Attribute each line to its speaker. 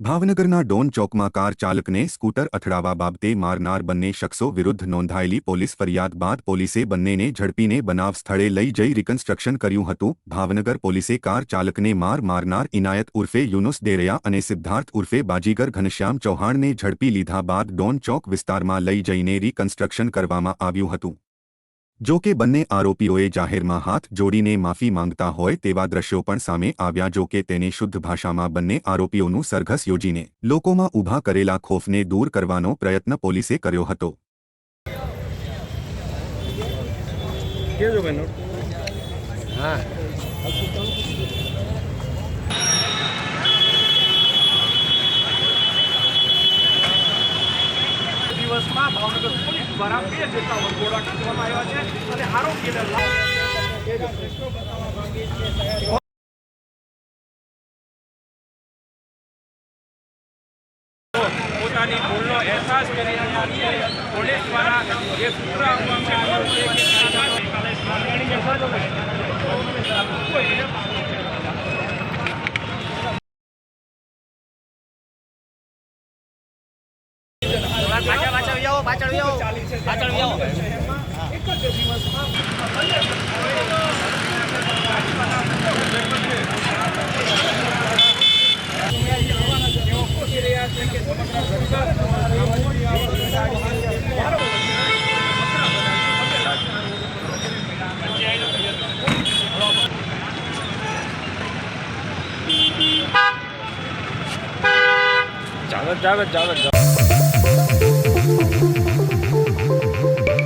Speaker 1: ભાવનગરના ડોન ચોકમાં કાર ચાલકને સ્કૂટર અથડાવા બાબતે મારનાર બંને શખ્સો વિરુદ્ધ નોંધાયેલી પોલીસ ફરિયાદ બાદ પોલીસે બંનેને ઝડપીને બનાવ સ્થળે લઈ જઈ રિકન્સ્ટ્રક્શન કર્યું હતું. ભાવનગર પોલીસે કાર ચાલકને માર મારનાર ઇનાયત ઉર્ફે યુનુસ દેરયા અને સિદ્ધાર્થ ઉર્ફે બાજીગર ઘનશ્યામ ચૌહાણને ઝડપી લીધા બાદ ડોન ચોક વિસ્તારમાં લઈ જઈને રિકન્સ્ટ્રક્શન કરવામાં આવ્યું હતું. જો કે બંને આરોપીઓએ જાહેરમાં હાથ જોડીને માફી માંગતા હોય તેવા દ્રશ્યો પણ સામે આવ્યા જો કે તેને શુદ્ધ ભાષામાં બંને આરોપીઓનું સરઘસ યોજીને લોકોમાં ઊભા કરેલા ખોફને દૂર કરવાનો પ્રયત્ન પોલીસે કર્યો હતો.
Speaker 2: હા.
Speaker 3: દિવસમાં ભાવનગર પોલીસ દ્વારા બે જેટલા વરઘોડા કાઢવામાં આવ્યા છે અને આરોપીને પોતાની ભૂલનો અહેસાસ કરી રહ્યા છે. પોલીસ દ્વારા જે સૂત્ર આપવામાં આવ્યું છે કે
Speaker 2: પાછળ પાછળ આવો. પાછળ આવો. આવો
Speaker 3: એક જ દિવસમાં તેઓ પૂછી રહ્યા છે